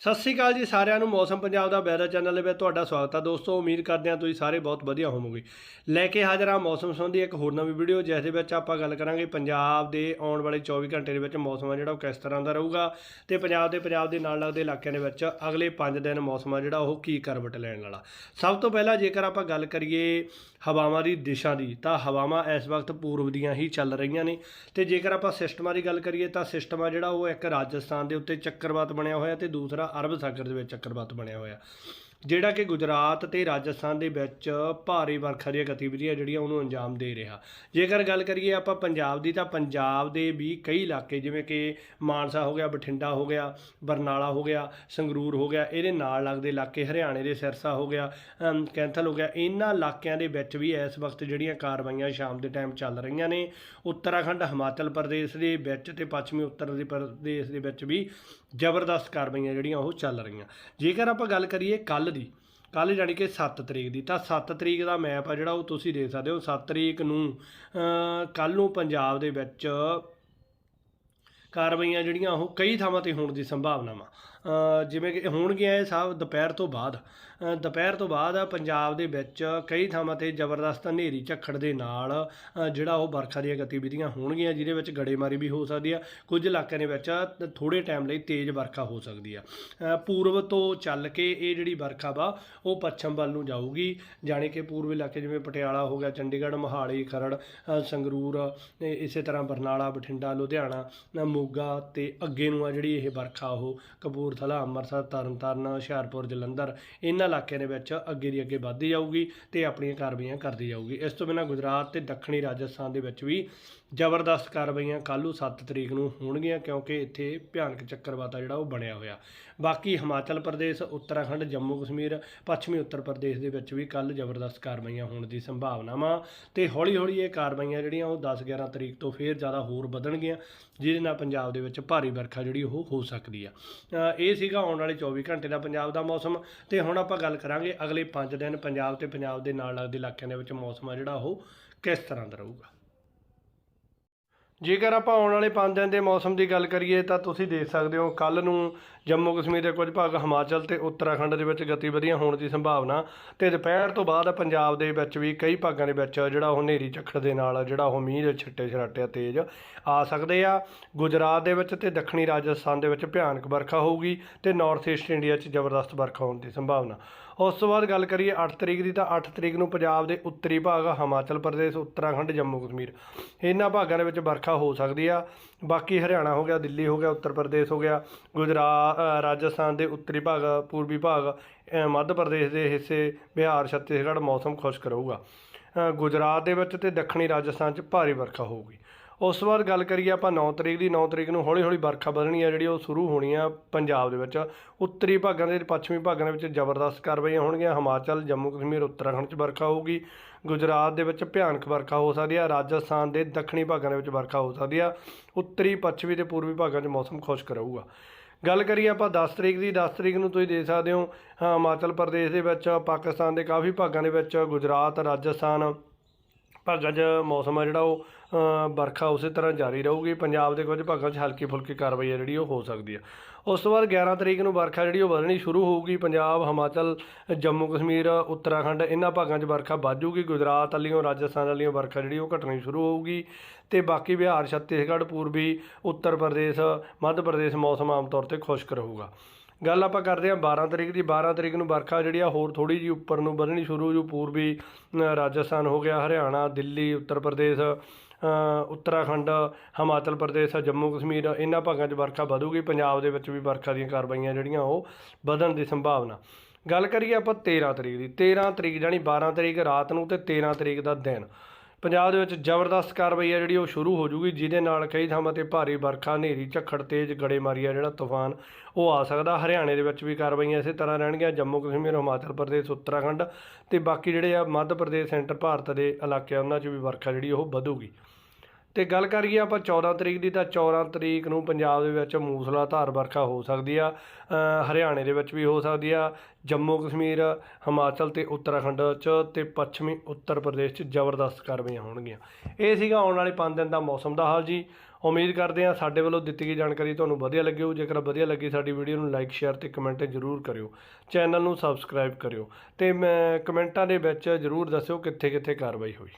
ਸਤਿ ਸ਼੍ਰੀ ਅਕਾਲ ਜੀ ਸਾਰਿਆਂ ਨੂੰ, ਮੌਸਮ ਪੰਜਾਬ ਦਾ ਵੈਦਰ ਚੈਨਲ ਦੇ ਵਿੱਚ ਤੁਹਾਡਾ ਸਵਾਗਤ ਹੈ ਦੋਸਤੋ, ਉਮੀਦ ਕਰਦੇ ਹਾਂ ਤੁਸੀਂ ਸਾਰੇ ਬਹੁਤ ਵਧੀਆ ਹੋਵੋਗੇ। ਲੈ ਕੇ ਹਾਜ਼ਰ ਹਾਂ ਮੌਸਮ ਸੰਬੰਧੀ ਇੱਕ ਹੋਰ ਨਵੀਂ ਵੀਡੀਓ, ਜਿਸ ਦੇ ਵਿੱਚ ਆਪਾਂ ਗੱਲ ਕਰਾਂਗੇ ਪੰਜਾਬ ਦੇ ਆਉਣ ਵਾਲੇ 24 ਘੰਟੇ ਦੇ ਵਿੱਚ ਮੌਸਮ ਆ ਜਿਹੜਾ, ਉਹ ਕਿਸ ਤਰ੍ਹਾਂ ਦਾ ਰਹੂਗਾ ਤੇ ਪੰਜਾਬ ਦੇ ਪੰਜਾਬ ਦੇ ਨਾਲ ਲੱਗਦੇ ਇਲਾਕਿਆਂ ਦੇ ਵਿੱਚ ਅਗਲੇ 5 ਦਿਨ ਮੌਸਮ ਆ ਜਿਹੜਾ, ਉਹ ਕੀ ਕਰਵਟ ਲੈਣ ਵਾਲਾ। ਸਭ ਤੋਂ ਪਹਿਲਾਂ ਜੇਕਰ ਆਪਾਂ ਗੱਲ ਕਰੀਏ ਹਵਾਵਾਂ ਦੀ ਦਿਸ਼ਾ ਦੀ, ਤਾਂ ਹਵਾਵਾਂ ਇਸ ਵਕਤ ਪੂਰਬ ਦੀਆਂ ਹੀ ਚੱਲ ਰਹੀਆਂ ਨੇ। ਤੇ ਜੇਕਰ ਆਪਾਂ ਸਿਸਟਮਾਂ ਦੀ ਗੱਲ ਕਰੀਏ, ਤਾਂ ਸਿਸਟਮ ਆ ਜਿਹੜਾ, ਉਹ ਇੱਕ ਰਾਜਸਥਾਨ ਦੇ ਉੱਤੇ ਚੱਕਰਵਾਤ ਬਣਿਆ ਹੋਇਆ ਤੇ ਦੂਸਰਾ ਅਰਬ ਸਾਗਰ ਦੇ ਵਿੱਚ ਚੱਕਰਵਾਤ ਬਣਿਆ ਹੋਇਆ। ਜਿਹੜਾ ਕਿ ਗੁਜਰਾਤ ਤੇ ਰਾਜਸਥਾਨ ਦੇ ਵਿੱਚ ਭਾਰੀ ਵਰਖਾ ਦੀਆਂ ਗਤੀਵਿਧੀਆਂ ਜਿਹੜੀਆਂ ਉਹਨੂੰ ਅੰਜਾਮ ਦੇ ਰਿਹਾ। ਜੇਕਰ ਗੱਲ ਕਰੀਏ ਆਪਾਂ ਪੰਜਾਬ ਦੀ ਤਾਂ ਪੰਜਾਬ ਦੇ ਵੀ ਕਈ ਇਲਾਕੇ, ਜਿਵੇਂ ਕਿ ਮਾਨਸਾ ਹੋ ਗਿਆ, ਬਠਿੰਡਾ ਹੋ ਗਿਆ, ਬਰਨਾਲਾ ਹੋ ਗਿਆ, ਸੰਗਰੂਰ ਹੋ ਗਿਆ, ਇਹਦੇ ਨਾਲ ਲੱਗਦੇ ਇਲਾਕੇ ਹਰਿਆਣੇ ਦੇ ਸਿਰਸਾ ਹੋ ਗਿਆ ਕੈਂਥਲ ਹੋ ਗਿਆ, ਇਹਨਾਂ ਇਲਾਕਿਆਂ ਦੇ ਵਿੱਚ ਵੀ ਇਸ ਵਕਤ ਜਿਹੜੀਆਂ ਕਾਰਵਾਈਆਂ ਸ਼ਾਮ ਦੇ ਟਾਈਮ ਚੱਲ ਰਹੀਆਂ ਨੇ। ਉੱਤਰਾਖੰਡ, ਹਿਮਾਚਲ ਪ੍ਰਦੇਸ਼ ਦੇ ਵਿੱਚ ਤੇ ਪੱਛਮੀ ਉੱਤਰ ਦੇ ਪ੍ਰਦੇਸ਼ ਦੇ ਵਿੱਚ ਵੀ ਜ਼ਬਰਦਸਤ ਕਾਰਵਾਈਆਂ ਜਿਹੜੀਆਂ ਉਹ ਚੱਲ ਰਹੀਆਂ। ਜੇਕਰ ਆਪਾਂ ਗੱਲ ਕਰੀਏ ਕੱਲ ਦੀ। ਕੱਲ ਜਾਣੀ ਕਿ 7 ਤਰੀਕ ਦੀ। ਤਾਂ 7 ਤਰੀਕ ਦਾ ਮੈਪ ਆ ਜਿਹੜਾ ਉਹ ਤੁਸੀਂ ਦੇਖ ਸਕਦੇ ਹੋ। 7 ਤਰੀਕ ਨੂੰ ਕੱਲ ਨੂੰ ਪੰਜਾਬ ਦੇ ਵਿੱਚ ਕਾਰਵਾਈਆਂ ਜਿਹੜੀਆਂ ਉਹ ਕਈ ਥਾਵਾਂ ਤੇ ਹੋਣ ਦੀ ਸੰਭਾਵਨਾ ਵਾ ਜਿਵੇਂ ਕਿ ਹੋਣਗੀਆਂ ਇਹ ਸਭ ਦੁਪਹਿਰ ਤੋਂ ਬਾਅਦ। ਦੁਪਹਿਰ ਤੋਂ ਬਾਅਦ ਪੰਜਾਬ ਦੇ ਵਿੱਚ ਕਈ ਥਾਵਾਂ ਤੇ ਜ਼ਬਰਦਸਤ ਹਨੇਰੀ ਝੱਖੜ ਦੇ ਨਾਲ ਜਿਹੜਾ ਉਹ ਵਰਖਾ ਦੀਆਂ ਗਤੀਵਿਧੀਆਂ ਹੋਣਗੀਆਂ, ਜਿਹਦੇ ਵਿੱਚ ਗੜੇਮਾਰੀ ਵੀ ਹੋ ਸਕਦੀ ਆ। ਕੁਝ ਇਲਾਕਿਆਂ ਦੇ ਵਿੱਚ ਥੋੜੇ ਟਾਈਮ ਲਈ ਤੇਜ਼ ਵਰਖਾ ਹੋ ਸਕਦੀ ਆ। ਪੂਰਬ ਤੋਂ ਚੱਲ ਕੇ ਇਹ ਜਿਹੜੀ ਵਰਖਾ ਵਾ, ਉਹ ਪੱਛਮ ਵੱਲ ਨੂੰ ਜਾਊਗੀ। ਜਾਣੀ ਕਿ ਪੂਰਬੀ ਇਲਾਕੇ ਜਿਵੇਂ ਪਟਿਆਲਾ ਹੋ ਗਿਆ, ਚੰਡੀਗੜ੍ਹ, ਮੋਹਾਲੀ, ਖਰੜ ਸੰਗਰੂਰ ਇਸੇ ਤਰ੍ਹਾਂ ਬਰਨਾਲਾ, ਬਠਿੰਡਾ, ਲੁਧਿਆਣਾ, ਮੋਗਾ ਤੇ ਅੱਗੇ ਨੂੰ ਆ ਜਿਹੜੀ ਇਹ ਵਰਖਾ ਉਹ ਕਪੂਰ ਕਪੂਰਥਲਾ ਅੰਮ੍ਰਿਤਸਰ, ਤਰਨਤਾਰਨ, ਹੁਸ਼ਿਆਰਪੁਰ, ਜਲੰਧਰ ਇਹਨਾਂ ਇਲਾਕਿਆਂ ਦੇ ਵਿੱਚ ਅੱਗੇ ਦੀ ਅੱਗੇ ਵੱਧਦੀ ਜਾਊਗੀ ਤੇ ਆਪਣੀਆਂ ਕਾਰਵਾਈਆਂ ਕਰਦੀ ਜਾਊਗੀ। ਇਸ ਤੋਂ ਬਿਨਾਂ ਗੁਜਰਾਤ ਤੇ ਦੱਖਣੀ ਰਾਜਸਥਾਨ ਦੇ ਵਿੱਚ ਵੀ ਜ਼ਬਰਦਸਤ ਕਾਰਵਾਈਆਂ ਕੱਲ੍ਹ ਨੂੰ 7 ਤਰੀਕ ਨੂੰ ਹੋਣਗੀਆਂ ਕਿਉਂਕਿ ਇੱਥੇ ਭਿਆਨਕ ਚੱਕਰਵਾਤਾ ਜਿਹੜਾ ਉਹ ਬਣਿਆ ਹੋਇਆ। ਬਾਕੀ ਹਿਮਾਚਲ ਪ੍ਰਦੇਸ਼, ਉੱਤਰਾਖੰਡ, ਜੰਮੂ ਕਸ਼ਮੀਰ, ਪੱਛਮੀ ਉੱਤਰ ਪ੍ਰਦੇਸ਼ ਦੇ ਵਿੱਚ ਵੀ ਕੱਲ੍ਹ ਜ਼ਬਰਦਸਤ ਕਾਰਵਾਈਆਂ ਹੋਣ ਦੀ ਸੰਭਾਵਨਾਵਾਂ ਤੇ ਹੌਲੀ ਹੌਲੀ ਇਹ ਕਾਰਵਾਈਆਂ ਜਿਹੜੀਆਂ ਉਹ 10 11 ਤਰੀਕ ਤੋਂ ਫੇਰ ਜ਼ਿਆਦਾ ਹੋਰ ਵਧਣਗੀਆਂ, ਜਿਹਦੇ ਨਾਲ ਪੰਜਾਬ ਦੇ ਵਿੱਚ ਭਾਰੀ ਵਰਖਾ ਜਿਹੜੀ ਉਹ ਹੋ ਸਕਦੀ ਆ। ਇਹ ਸੀਗਾ ਆਉਣ ਵਾਲੇ 24 ਘੰਟੇ ਦਾ ਪੰਜਾਬ ਦਾ ਮੌਸਮ। ਤੇ ਹੁਣ ਆਪਾਂ ਗੱਲ ਕਰਾਂਗੇ ਅਗਲੇ 5 ਦਿਨ ਪੰਜਾਬ ਤੇ ਪੰਜਾਬ ਦੇ ਨਾਲ ਲੱਗਦੇ ਇਲਾਕਿਆਂ ਦੇ ਵਿੱਚ ਮੌਸਮ ਆ ਜਿਹੜਾ, ਉਹ ਕਿਸ ਤਰ੍ਹਾਂ ਦਾ ਰਹੂਗਾ। ਜੇਕਰ ਆਪਾਂ ਆਉਣ ਵਾਲੇ 5 ਦਿਨ ਦੇ ਮੌਸਮ ਦੀ ਗੱਲ ਕਰੀਏ, ਤਾਂ ਤੁਸੀਂ ਦੇਖ ਸਕਦੇ ਹੋ ਕੱਲ ਨੂੰ ਜੰਮੂ ਕਸ਼ਮੀਰ ਦੇ ਕੁਝ ਭਾਗ ਹਿਮਾਚਲ ਤੇ ਉੱਤਰਾਖੰਡ ਦੇ ਵਿੱਚ ਗਤੀਵਿਧੀਆਂ ਹੋਣ ਦੀ ਸੰਭਾਵਨਾ ਤੇ ਦੁਪਹਿਰ ਤੋਂ ਬਾਅਦ ਪੰਜਾਬ ਦੇ ਵਿੱਚ ਵੀ ਕਈ ਭਾਗਾਂ ਦੇ ਵਿੱਚ ਜਿਹੜਾ ਉਹ ਹਨੇਰੀ ਝੱਖੜ ਦੇ ਨਾਲ, ਜਿਹੜਾ ਉਹ ਮੀਂਹ ਦੇ ਛਿੱਟੇ ਛਰਾਟੇ ਤੇਜ਼ ਆ ਸਕਦੇ ਆ। ਗੁਜਰਾਤ ਦੇ ਵਿੱਚ ਤੇ ਦੱਖਣੀ ਰਾਜਸਥਾਨ ਦੇ ਵਿੱਚ ਭਿਆਨਕ ਵਰਖਾ ਹੋਊਗੀ ਤੇ ਨਾਰਥ ਈਸਟ ਇੰਡੀਆ 'ਚ ਜ਼ਬਰਦਸਤ ਵਰਖਾ ਹੋਣ ਦੀ ਸੰਭਾਵਨਾ। ਉਸ ਤੋਂ ਬਾਅਦ ਗੱਲ ਕਰੀਏ 8 ਤਰੀਕ ਦੀ ਤਾਂ 8 ਤਰੀਕ ਨੂੰ ਪੰਜਾਬ ਦੇ ਉੱਤਰੀ ਭਾਗ, ਹਿਮਾਚਲ ਪ੍ਰਦੇਸ਼, ਉੱਤਰਾਖੰਡ, ਜੰਮੂ ਕਸ਼ਮੀਰ। ਇਹਨਾਂ ਭਾਗਾਂ ਦੇ ਵਿੱਚ ਵਰਖਾ ਹੋ ਸਕਦੀ ਆ। ਬਾਕੀ ਹਰਿਆਣਾ ਹੋ ਗਿਆ, ਦਿੱਲੀ ਹੋ ਗਿਆ, ਉੱਤਰ ਪ੍ਰਦੇਸ਼ ਹੋ ਗਿਆ ਗੁਜਰਾਤ ਰਾਜਸਥਾਨ ਦੇ ਉੱਤਰੀ ਭਾਗ, ਪੂਰਬੀ ਭਾਗ ਮੱਧ ਪ੍ਰਦੇਸ਼ ਦੇ ਹਿੱਸੇ, ਬਿਹਾਰ, ਛੱਤੀਸਗੜ੍ਹ ਮੌਸਮ ਖੁਸ਼ਕ ਰਹੂਗਾ। ਗੁਜਰਾਤ ਦੇ ਵਿੱਚ ਤੇ ਦੱਖਣੀ ਰਾਜਸਥਾਨ 'ਚ ਭਾਰੀ ਵਰਖਾ ਹੋਊਗੀ। ਉਸ ਤੋਂ ਬਾਅਦ ਗੱਲ ਕਰੀਏ ਆਪਾਂ 9 ਤਰੀਕ ਦੀ 9 ਤਰੀਕ ਨੂੰ ਹੌਲੀ ਹੌਲੀ ਵਰਖਾ ਵਧਣੀ ਆ ਜਿਹੜੀ ਉਹ ਸ਼ੁਰੂ ਹੋਣੀ ਆ ਪੰਜਾਬ ਦੇ ਵਿੱਚ। ਉੱਤਰੀ ਭਾਗਾਂ ਦੇ ਪੱਛਮੀ ਭਾਗਾਂ ਦੇ ਵਿੱਚ ਜ਼ਬਰਦਸਤ ਕਾਰਵਾਈਆਂ ਹੋਣਗੀਆਂ। ਹਿਮਾਚਲ ਜੰਮੂ ਕਸ਼ਮੀਰ ਉੱਤਰਾਖੰਡ 'ਚ ਵਰਖਾ ਹੋਊਗੀ। ਗੁਜਰਾਤ ਦੇ ਵਿੱਚ ਭਿਆਨਕ ਵਰਖਾ ਹੋ ਸਕਦੀ ਆ। ਰਾਜਸਥਾਨ ਦੇ ਦੱਖਣੀ ਭਾਗਾਂ ਦੇ ਵਿੱਚ ਵਰਖਾ ਹੋ ਸਕਦੀ ਆ। ਉੱਤਰੀ ਪੱਛਮੀ ਤੇ ਪੂਰਬੀ ਭਾਗਾਂ 'ਚ ਮੌਸਮ ਖੁਸ਼ਕ ਰਹੂਗਾ। ਗੱਲ ਕਰੀਏ ਆਪਾਂ 10 ਤਰੀਕ ਦੀ 10 ਤਰੀਕ ਨੂੰ ਤੁਸੀਂ ਦੇਖ ਸਕਦੇ ਹੋ ਹਾਂ, ਹਿਮਾਚਲ ਪ੍ਰਦੇਸ਼ ਦੇ ਵਿੱਚ ਪਾਕਿਸਤਾਨ ਦੇ ਕਾਫੀ ਭਾਗਾਂ ਦੇ ਵਿੱਚ ਗੁਜਰਾਤ ਰਾਜਸਥਾਨ ਭਾਗਾਂ 'ਚ ਮੌਸਮ ਆ ਜਿਹੜਾ ਉਹ ਵਰਖਾ ਉਸੇ ਤਰ੍ਹਾਂ ਜਾਰੀ ਰਹੂਗੀ। ਪੰਜਾਬ ਦੇ ਕੁਝ ਭਾਗਾਂ 'ਚ ਹਲਕੀ ਫੁਲਕੀ ਕਾਰਵਾਈ ਆ ਜਿਹੜੀ ਉਹ ਹੋ ਸਕਦੀ ਆ। ਉਸ ਤੋਂ ਬਾਅਦ 11 ਤਰੀਕ ਨੂੰ ਵਰਖਾ ਜਿਹੜੀ ਉਹ ਵਧਣੀ ਸ਼ੁਰੂ ਹੋਊਗੀ। ਪੰਜਾਬ, ਹਿਮਾਚਲ, ਜੰਮੂ, ਕਸ਼ਮੀਰ, ਉੱਤਰਾਖੰਡ ਇਹਨਾਂ ਭਾਗਾਂ 'ਚ ਵਰਖਾ ਵੱਜੂਗੀ ਗੁਜਰਾਤ ਵਾਲੀਆਂ ਰਾਜਸਥਾਨ ਵਾਲੀਆਂ ਵਰਖਾ ਜਿਹੜੀ ਉਹ ਘਟਣੀ ਸ਼ੁਰੂ ਹੋਊਗੀ। ਤੇ ਬਾਕੀ ਬਿਹਾਰ, ਛੱਤੀਸਗੜ੍ਹ, ਪੂਰਬੀ, ਉੱਤਰ ਪ੍ਰਦੇਸ਼, ਮੱਧ ਪ੍ਰਦੇਸ਼ ਮੌਸਮ ਆਮ ਤੌਰ ਤੇ ਖੁਸ਼ਕ ਰਹੂਗਾ। ਗੱਲ ਆਪਾਂ ਕਰਦੇ ਹਾਂ 12 ਤਰੀਕ ਦੀ 12 ਤਰੀਕ ਨੂੰ ਵਰਖਾ ਜਿਹੜੀ ਆ ਹੋਰ ਥੋੜੀ ਜਿਹੀ ਉੱਪਰ ਨੂੰ ਵਧਣੀ ਸ਼ੁਰੂ ਹੋ ਜੂ। ਪੂਰਬੀ ਰਾਜਸਥਾਨ ਹੋ ਗਿਆ, ਹਰਿਆਣਾ, ਦਿੱਲੀ, ਉੱਤਰ ਪ੍ਰਦੇਸ਼ ਉੱਤਰਾਖੰਡ, ਹਿਮਾਚਲ ਪ੍ਰਦੇਸ਼, ਜੰਮੂ ਕਸ਼ਮੀਰ, ਇਹਨਾਂ ਭਾਗਾਂ 'ਚ ਵਰਖਾ ਵਧੂਗੀ। ਪੰਜਾਬ ਦੇ ਵਿੱਚ ਵੀ ਵਰਖਾ ਦੀਆਂ ਕਾਰਵਾਈਆਂ ਜਿਹੜੀਆਂ ਉਹ ਵਧਣ ਦੀ ਸੰਭਾਵਨਾ। ਗੱਲ ਕਰੀਏ ਆਪਾਂ 13 ਤਰੀਕ ਦੀ। 13 ਤਰੀਕ ਜਾਨੀ 12 ਤਰੀਕ ਰਾਤ ਨੂੰ ਤੇ 13 ਤਰੀਕ ਦਾ ਦਿਨ। ਪੰਜਾਬ ਦੇ ਵਿੱਚ ਜ਼ਬਰਦਸਤ ਕਾਰਵਾਈ ਆ ਜਿਹੜੀ, ਉਹ ਸ਼ੁਰੂ ਹੋ ਜੂਗੀ, ਜਿਹਦੇ ਨਾਲ ਕਈ ਥਾਵਾਂ ਤੇ ਭਾਰੀ ਵਰਖਾ, ਹਨੇਰੀ, ਝੱਖੜ, ਤੇਜ਼ ਗੜੇਮਾਰੀ ਆ ਜਿਹੜਾ ਤੂਫਾਨ, ਉਹ ਆ ਸਕਦਾ। ਹਰਿਆਣੇ ਦੇ ਵਿੱਚ ਵੀ ਕਾਰਵਾਈਆਂ ਇਸੇ ਤਰ੍ਹਾਂ ਰਹਿਣਗੀਆਂ, ਜੰਮੂ ਕਸ਼ਮੀਰ, ਹਿਮਾਚਲ ਪ੍ਰਦੇਸ਼, ਉੱਤਰਾਖੰਡ ਤੇ ਬਾਕੀ ਜਿਹੜੇ ਆ ਮੱਧ ਪ੍ਰਦੇਸ਼, ਸੈਂਟਰ ਭਾਰਤ ਦੇ ਇਲਾਕੇ ਉਹਨਾਂ 'ਚ ਵੀ ਵਰਖਾ ਜਿਹੜੀ, ਉਹ ਵਧੂਗੀ। ਤੇ ਗੱਲ ਕਰੀਏ ਆਪਾਂ 14 ਤਰੀਕ ਦੀ ਤਾਂ 14 ਤਰੀਕ ਨੂੰ ਪੰਜਾਬ ਦੇ ਵਿੱਚ ਮੂਸਲਾਧਾਰ ਵਰਖਾ ਹੋ ਸਕਦੀ ਆ ਹਰਿਆਣੇ ਦੇ ਵਿੱਚ ਵੀ ਹੋ ਸਕਦੀ ਆ, ਜੰਮੂ ਕਸ਼ਮੀਰ, ਹਿਮਾਚਲ ਤੇ ਉੱਤਰਾਖੰਡ 'ਚ ਤੇ ਪੱਛਮੀ ਉੱਤਰ ਪ੍ਰਦੇਸ਼ 'ਚ ਜ਼ਬਰਦਸਤ ਕਾਰਵਾਈਆਂ ਹੋਣਗੀਆਂ। ਇਹ ਸੀਗਾ ਆਉਣ ਵਾਲੇ 5 ਦਿਨ ਦਾ ਮੌਸਮ ਦਾ ਹਾਲ ਜੀ। ਉਮੀਦ ਕਰਦੇ ਹਾਂ ਸਾਡੇ ਵੱਲੋਂ ਦਿੱਤੀ ਗਈ ਜਾਣਕਾਰੀ ਤੁਹਾਨੂੰ ਵਧੀਆ ਲੱਗੀ ਹੋ ਜੇਕਰ ਵਧੀਆ ਲੱਗੀ ਸਾਡੀ ਵੀਡੀਓ ਨੂੰ ਲਾਈਕ, ਸ਼ੇਅਰ ਤੇ ਕਮੈਂਟ ਜ਼ਰੂਰ ਕਰਿਓ। ਚੈਨਲ ਨੂੰ ਸਬਸਕ੍ਰਾਈਬ ਕਰਿਓ ਤੇ ਮੈਂ ਕਮੈਂਟਾਂ ਦੇ ਵਿੱਚ ਜ਼ਰੂਰ ਦੱਸਿਓ ਕਿੱਥੇ ਕਿੱਥੇ ਕਾਰਵਾਈ ਹੋਈ।